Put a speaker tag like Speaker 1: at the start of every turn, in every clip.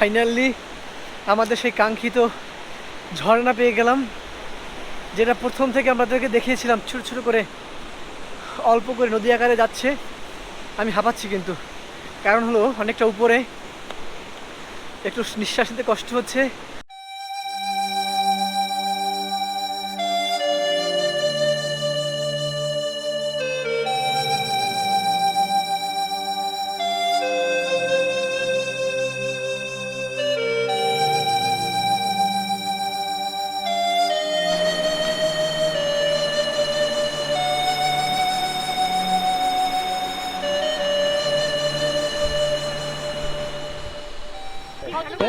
Speaker 1: Finally আমাদের সেই কাঙ্ক্ষিত ঝর্ণা পেয়ে গেলাম, যেটা প্রথম থেকে আমাদেরকে দেখিয়েছিলাম ছোটো ছোটো করে, অল্প করে নদী আকারে যাচ্ছে। আমি হাঁপাচ্ছি কিন্তু। কারণ হলো, অনেকটা উপরে, একটু নিঃশ্বাস নিতে কষ্ট হচ্ছে।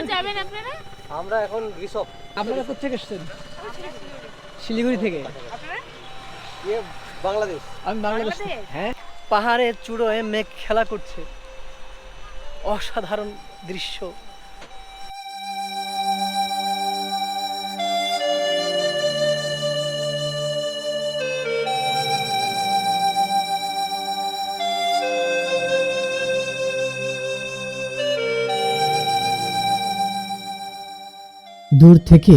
Speaker 2: যাবেন আপনারা?
Speaker 3: আমরা এখন ঋষভ
Speaker 1: আপনারা কোথেকে এসেছেন? শিলিগুড়ি থেকে।
Speaker 3: ইয়ে বাংলাদেশ।
Speaker 1: আমি বাংলাদেশ? হ্যাঁ? পাহাড়ের চূড়োয় মেঘ খেলা করছে। অসাধারণ দৃশ্য।
Speaker 4: দূর থেকে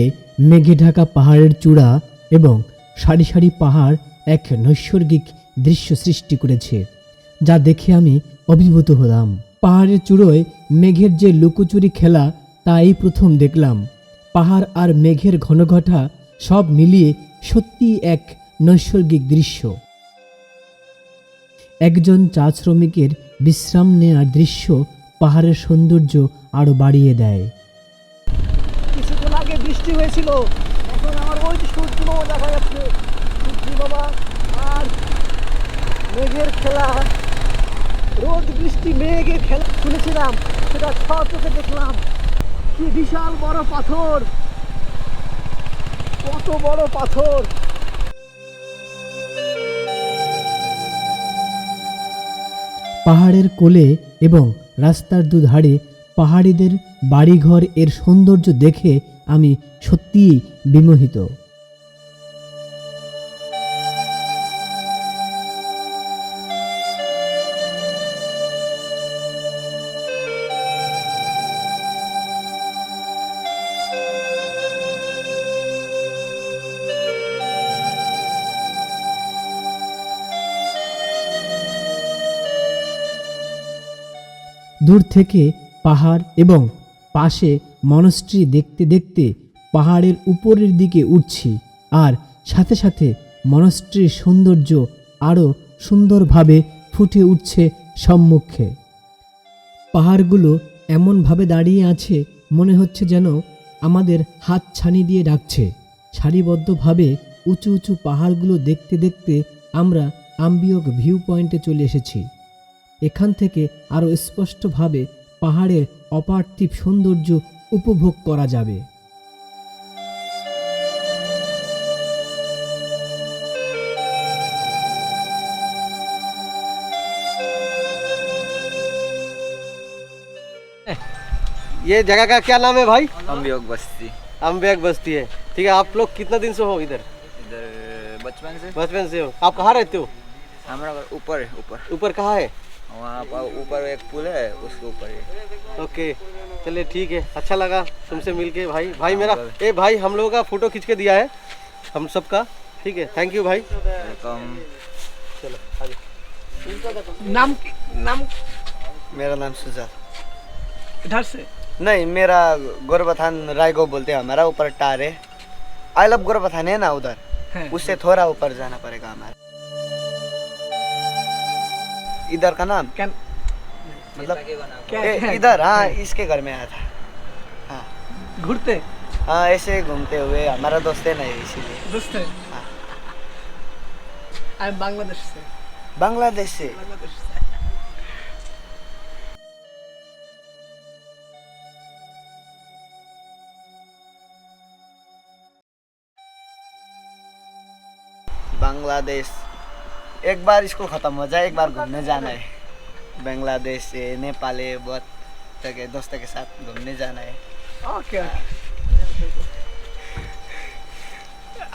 Speaker 4: মেঘে ঢাকা পাহাড়ের চূড়া এবং সারি সারি পাহাড় এক নৈসর্গিক দৃশ্য সৃষ্টি করেছে, যা দেখে আমি অভিভূত হলাম। পাহাড়ের চূড়োয় মেঘের যে লুকোচুরি খেলা তা এই প্রথম দেখলাম। পাহাড় আর মেঘের ঘনঘটা সব মিলিয়ে সত্যি এক নৈসর্গিক দৃশ্য। একজন চা শ্রমিকের বিশ্রাম নেওয়ার দৃশ্য পাহাড়ের সৌন্দর্য আরও বাড়িয়ে দেয়।
Speaker 1: হয়েছিল। এখন আমার ওই যে সূর্য বাবা দেখা যাচ্ছে। সূর্য বাবা আর মেঘের খেলা। রোদ, বৃষ্টি, মেঘের খেলা শুনেছিলাম। সেটা ছ চোখে দেখলাম। কি বিশাল বড় পাথর। কত বড় পাথর।
Speaker 4: পাহাড়ের কোলে এবং রাস্তার দুধারে পাহাড়িদের বাড়িঘর এর সৌন্দর্য দেখে আমি সত্যিই বিমোহিত। দূর থেকে পাহাড় এবং পাশে মনস্ট্রি দেখতে দেখতে পাহাড়ের উপরের দিকে উঠছি আর সাথে সাথে মনস্ট্রির সৌন্দর্য আরও সুন্দরভাবে ফুটে উঠছে সম্মুখে। পাহাড়গুলো এমনভাবে দাঁড়িয়ে আছে মনে হচ্ছে যেন আমাদের হাত ছানি দিয়ে ডাকছে। সারিবদ্ধভাবে উঁচু উঁচু পাহাড়গুলো দেখতে দেখতে আমরা আম্বিয়ক ভিউ পয়েন্টে চলে এসেছি। এখান থেকে আরও স্পষ্টভাবে পাহাড়ের অপার্থিব সৌন্দর্য উপভোগ করা যাবে
Speaker 3: ये जगह का क्या नाम है भाई
Speaker 5: अम्बियोग बस्ती
Speaker 3: अम्बेक बस्ती है ठीक है आप लोग कितना दिन से हो इधर
Speaker 5: इधर बचपन से
Speaker 3: बचपन से हो आप कहाँ रहते हो
Speaker 5: हमारा घर ऊपर है ऊपर
Speaker 3: ऊपर कहाँ है
Speaker 5: वहाँ पर ऊपर एक पुल है उसके ऊपर है
Speaker 3: ओके चलिए ठीक है अच्छा लगा तुमसे मिलके भाई। भाई मेरा ए भाई हम लोगों का फ़ोटो खींच के दिया है हम सबका। ठीक है थैंक यू भाई।
Speaker 5: वेलकम
Speaker 3: चलो आगे
Speaker 1: नाम नाम
Speaker 6: मेरा नाम सुजाल
Speaker 1: इधर से?
Speaker 6: नहीं मेरा गोरबथान रायगो बोलते हैं हमारा ऊपर टार है। आई लव गोरबथान है ना उधर? उससे थोड़ा ऊपर जाना पड़ेगा हमारा। इधर का नाम?
Speaker 1: क्या
Speaker 6: मतलब इधर हाँ इसके घर में आया था हाँ
Speaker 1: घूरते
Speaker 6: हाँ ऐसे घूमते हुए हमारा दोस्त है ना इसीलिए
Speaker 1: दोस्त है बांग्लादेश से
Speaker 6: बांग्लादेश से बांग्लादेश एक बार स्कूल ख़त्म हो जाए एक बार घूमने जाना है बांग्लादेश से नेपाल है बहुत जगह दोस्तों के साथ घूमने जाना है
Speaker 1: ওকে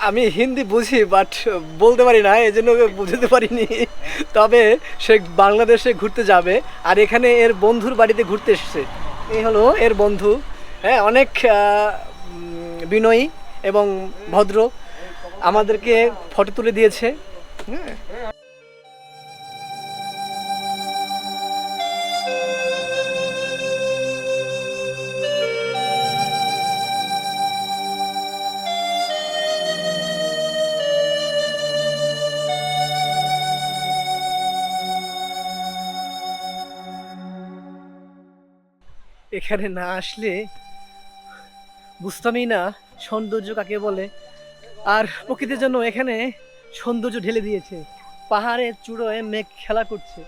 Speaker 1: আমি হিন্দি বুঝি বাট বলতে পারি না এই জন্য ওকে বুঝতে পারিনি তবে সে বাংলাদেশে ঘুরতে যাবে আর এখানে এর বন্ধুর বাড়িতে ঘুরতে এসেছে এই হলো এর বন্ধু হ্যাঁ অনেক আহ, উম, বিনয়ী এবং ভদ্র আমাদেরকে ফটো তুলে দিয়েছে হ্যাঁ এখানে না আসলে বুঝতামই না সৌন্দর্য কাকে বলে। আর প্রকৃতির জন্য এখানে সৌন্দর্য ঢেলে দিয়েছে। পাহাড়ের চূড়োয় মেঘ খেলা করছে।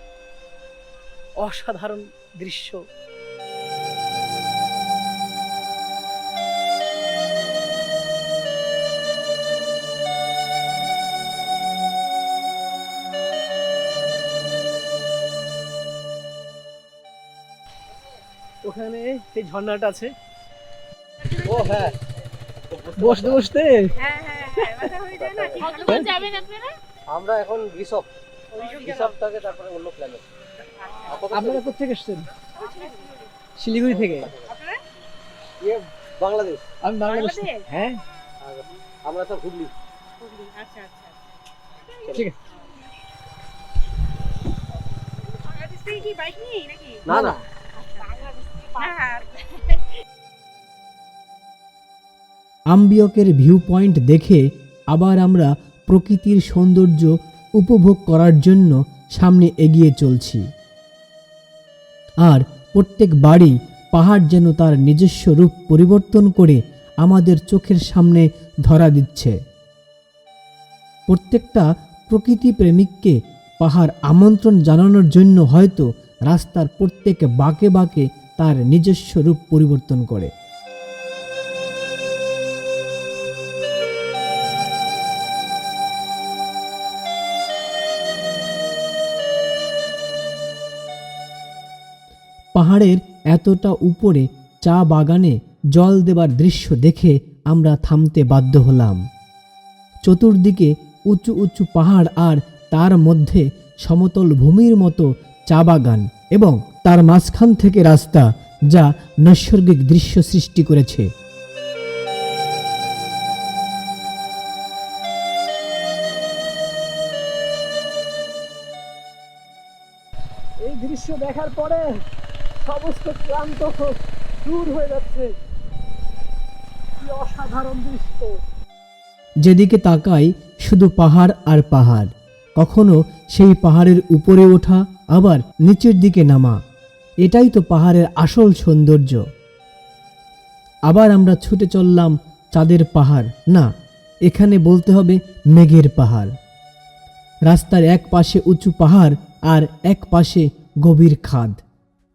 Speaker 1: অসাধারণ দৃশ্য। সেই ঝর্ণাটা আছে।
Speaker 3: ও হ্যাঁ।
Speaker 1: বসতে বসতে।
Speaker 2: কখন যাবেন আপনারা?
Speaker 3: আমরা এখন তারপরে অন্য প্ল্যানে
Speaker 1: আপনারা কোথেকে এসছেন? শিলিগুড়ি থেকে।
Speaker 3: ইয়ে বাংলাদেশ।
Speaker 1: আমি বাংলাদেশ হ্যাঁ।
Speaker 3: আমরা তো হুগলি।
Speaker 1: ঠিক আছে।
Speaker 3: না না।
Speaker 4: আম্বিয়কের ভিউ পয়েন্ট দেখে আবার আমরা প্রকৃতির সৌন্দর্য উপভোগ করার জন্য সামনে এগিয়ে চলছি। আর প্রত্যেক বাড়ি পাহাড় যেন তার নিজস্ব রূপ পরিবর্তন করে আমাদের চোখের সামনে ধরা দিচ্ছে। প্রত্যেকটা প্রকৃতি প্রেমিককে পাহাড় আমন্ত্রণ জানানোর জন্য হয়তো রাস্তার প্রত্যেক বাঁকে বাঁকে তার নিজস্ব রূপ পরিবর্তন করে। পাহাড়ের এতটা উপরে চা বাগানে জল দেবার দৃশ্য দেখে আমরা থামতে বাধ্য হলাম। চতুর্দিকে উঁচু উঁচু পাহাড় আর তার মধ্যে সমতল ভূমির মতো চা বাগান এবং তার মাঝখান থেকে রাস্তা যা নৈসর্গিক দৃশ্য সৃষ্টি করেছে।
Speaker 1: এই দৃশ্য দেখার পরে সমস্ত ক্লান্ত দূর হয়ে যাচ্ছে। অসাধারণ দৃশ্য।
Speaker 4: যেদিকে তাকাই শুধু পাহাড় আর পাহাড়। কখনো সেই পাহাড়ের উপরে ওঠা আবার নিচের দিকে নামা। এটাই তো পাহাড়ের আসল সৌন্দর্য। আবার আমরা ছুটে চললাম চাঁদের পাহাড়। না, এখানে বলতে হবে মেঘের পাহাড়। রাস্তার এক পাশে উঁচু পাহাড় আর এক পাশে গভীর খাদ।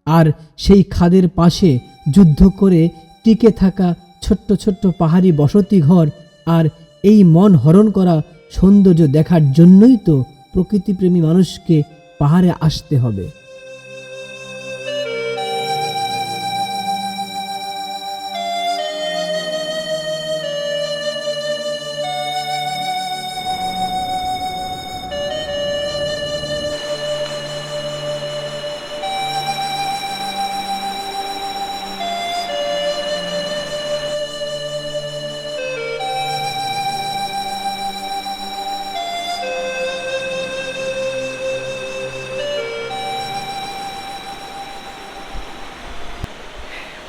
Speaker 4: আর সেই খাদের পাশে যুদ্ধ করে টিকে থাকা ছোট্ট ছোট্ট পাহাড়ি বসতি ঘর আর এই মন হরণ করা সৌন্দর্য দেখার জন্যই তো প্রকৃতিপ্রেমী মানুষকে পাহাড়ে আসতে হবে।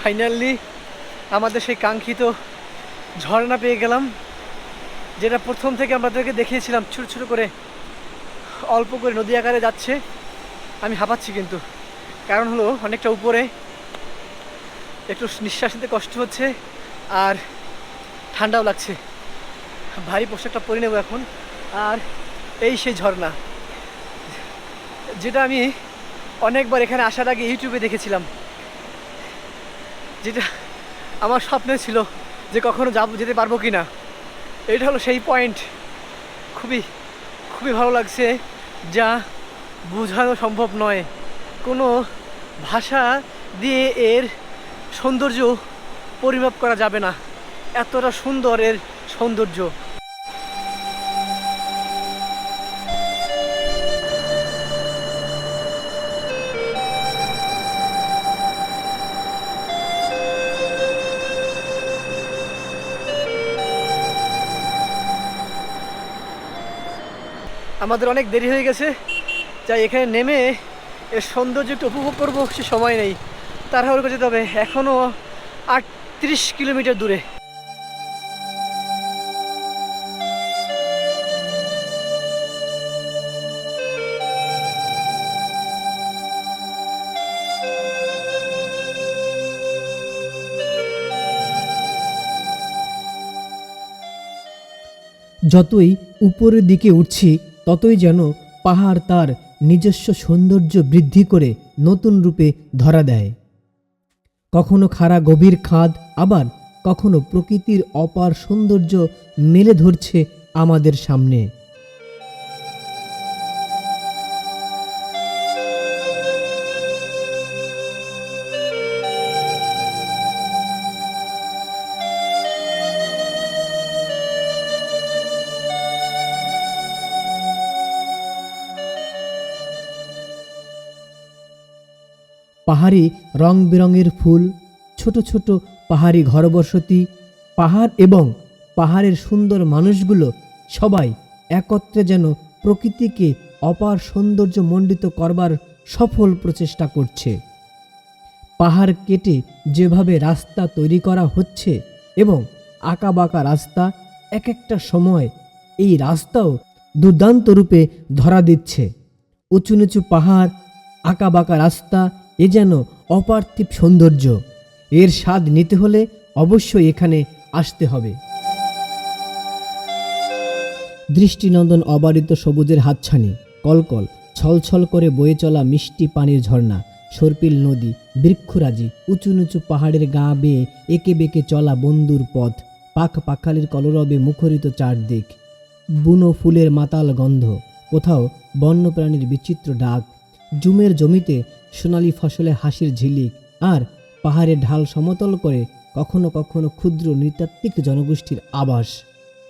Speaker 1: ফাইনালি আমাদের সেই কাঙ্ক্ষিত ঝর্ণা পেয়ে গেলাম, যেটা প্রথম থেকে আমাদেরকে দেখিয়েছিলাম ছোট ছোট করে অল্প করে নদী আকারে যাচ্ছে, আমি হাঁপাচ্ছি কিন্তু। কারণ হলো, অনেকটা উপরে, একটু নিঃশ্বাস নিতে কষ্ট হচ্ছে আর ঠান্ডাও লাগছে। ভারী পোশাকটা পরে নেব এখন। আর এই সেই ঝর্ণা, যেটা আমি অনেকবার এখানে আসার আগে ইউটিউবে দেখেছিলাম। যেটা আমার স্বপ্নে ছিল যে কখনো যাব, যেতে পারব কি না এটা হলো সেই পয়েন্ট খুবই খুবই ভালো লাগছে যা বোঝানো সম্ভব নয়। কোনো ভাষা দিয়ে এর সৌন্দর্য পরিমাপ করা যাবে না। এতটা সুন্দর এর সৌন্দর্য। আমাদের অনেক দেরি হয়ে গেছে তাই এখানে নেমে এর সৌন্দর্য একটু উপভোগ করব, সে সময় নেই। তাড়াহুড়ো করে যেতে হবে এখনও আটত্রিশ কিলোমিটার দূরে।
Speaker 4: যতই উপরের দিকে উঠছি ততই যেন পাহাড় তার নিজস্ব সৌন্দর্য বৃদ্ধি করে নতুন রূপে ধরা দেয়। কখনো খাড়া গভীর খাদ, আবার কখনো প্রকৃতির অপার সৌন্দর্য মেলে ধরছে আমাদের সামনে। পাহাড়ি রং বেরঙের ফুল, ছোট ছোট পাহাড়ি ঘরবসতি, পাহাড় এবং পাহাড়ের সুন্দর মানুষগুলো সবাই একত্রে যেন প্রকৃতিকে অপার সৌন্দর্য মণ্ডিত করবার সফল প্রচেষ্টা করছে। পাহাড় কেটে যেভাবে রাস্তা তৈরি করা হচ্ছে এবং আঁকাবাঁকা রাস্তা এক একটা সময় এই রাস্তাও দুর্দান্ত রূপে ধরা দিচ্ছে। উঁচু নিচু পাহাড়, আঁকাবাঁকা রাস্তা এ যেন অপার্থিব সৌন্দর্য। এর স্বাদ নিতে হলে অবশ্যই এখানে আসতে হবে। দৃষ্টিনন্দন অবারিত সবুজের হাতছানি, কলকল, ছলছল করে বয়ে চলা মিষ্টি পানির ঝর্ণা, সর্পিল নদী, বৃক্ষরাজি, উঁচু নিচু পাহাড়ের গা বেয়ে একে বেঁকে চলা বন্ধুর পথ পাখ পাখালির কলরবে মুখরিত চারদিক, বুনো ফুলের মাতাল গন্ধ, কোথাও বন্যপ্রাণীর বিচিত্র ডাক জুমের জমিতে সোনালি ফসলে হাসির ঝিলিক আর পাহাড়ে ঢাল সমতল করে কখনো কখনো ক্ষুদ্র নৃতাত্ত্বিক জনগোষ্ঠীর আবাস।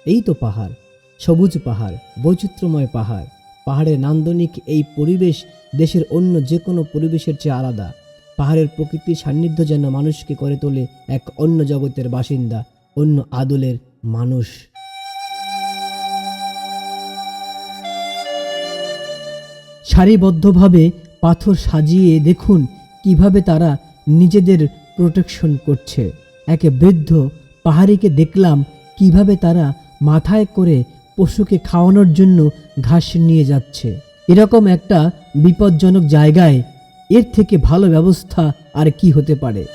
Speaker 4: এই তো পাহাড়, সবুজ পাহাড়, বৈচিত্র্যময় পাহাড়। পাহাড়ের নান্দনিক এই পরিবেশ দেশের অন্য যে কোনো পরিবেশের চেয়ে আলাদা। পাহাড়ের প্রকৃতির সান্নিধ্য যেন মানুষকে করে তোলে এক অন্য জগতের বাসিন্দা, অন্য আদলের মানুষ। সারিবদ্ধভাবে পাথর সাজিয়ে দেখুন কীভাবে তারা নিজেদের প্রোটেকশন করছে। একে বৃদ্ধ পাহাড়িকে দেখলাম কীভাবে তারা মাথায় করে পশুকে খাওয়ানোর জন্য ঘাস নিয়ে যাচ্ছে। এরকম একটা বিপজ্জনক জায়গায় এর থেকে ভালো ব্যবস্থা আর কি হতে পারে?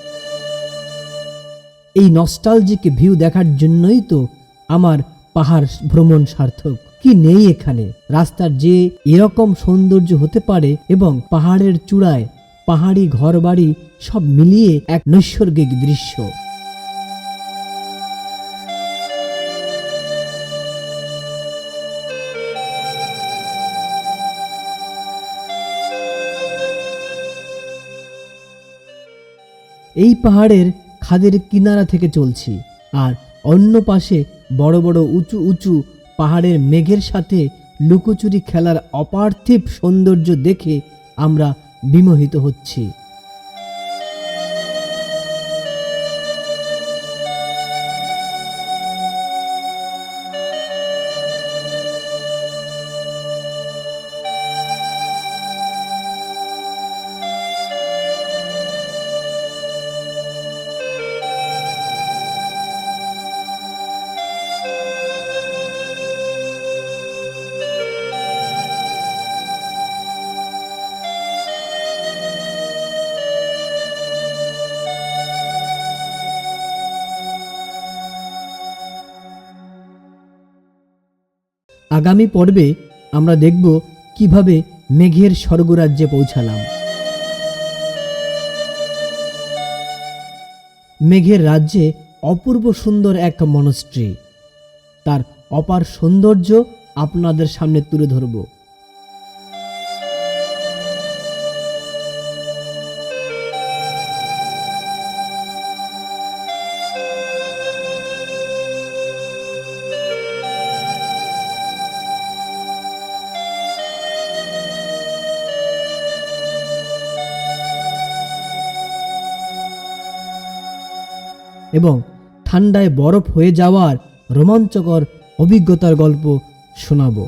Speaker 4: এই নস্টালজিক ভিউ দেখার জন্যই তো আমার পাহাড় ভ্রমণ সার্থক। কি নেই এখানে? রাস্তার যে এরকম সৌন্দর্য হতে পারে এবং পাহাড়ের চূড়ায় পাহাড়ি ঘরবাড়ি সব মিলিয়ে এক নৈসর্গিক দৃশ্য। এই পাহাড়ের খাদের কিনারা থেকে চলছি, আর অন্য পাশে বড় বড় উঁচু উঁচু পাহাড়ের মেঘের সাথে লুকোচুরি খেলার অপার্থিব সৌন্দর্য দেখে আমরা বিমোহিত হচ্ছি। আগামী পর্বে আমরা দেখব কীভাবে মেঘের স্বর্গরাজ্যে পৌঁছালাম। মেঘের রাজ্যে অপূর্ব সুন্দর এক মনস্ট্রি তার অপার সৌন্দর্য আপনাদের সামনে তুলে ধরব। এবং ঠান্ডায় বরফ হয়ে যাওয়ার রোমাঞ্চকর অভিজ্ঞতার গল্প শোনাবো।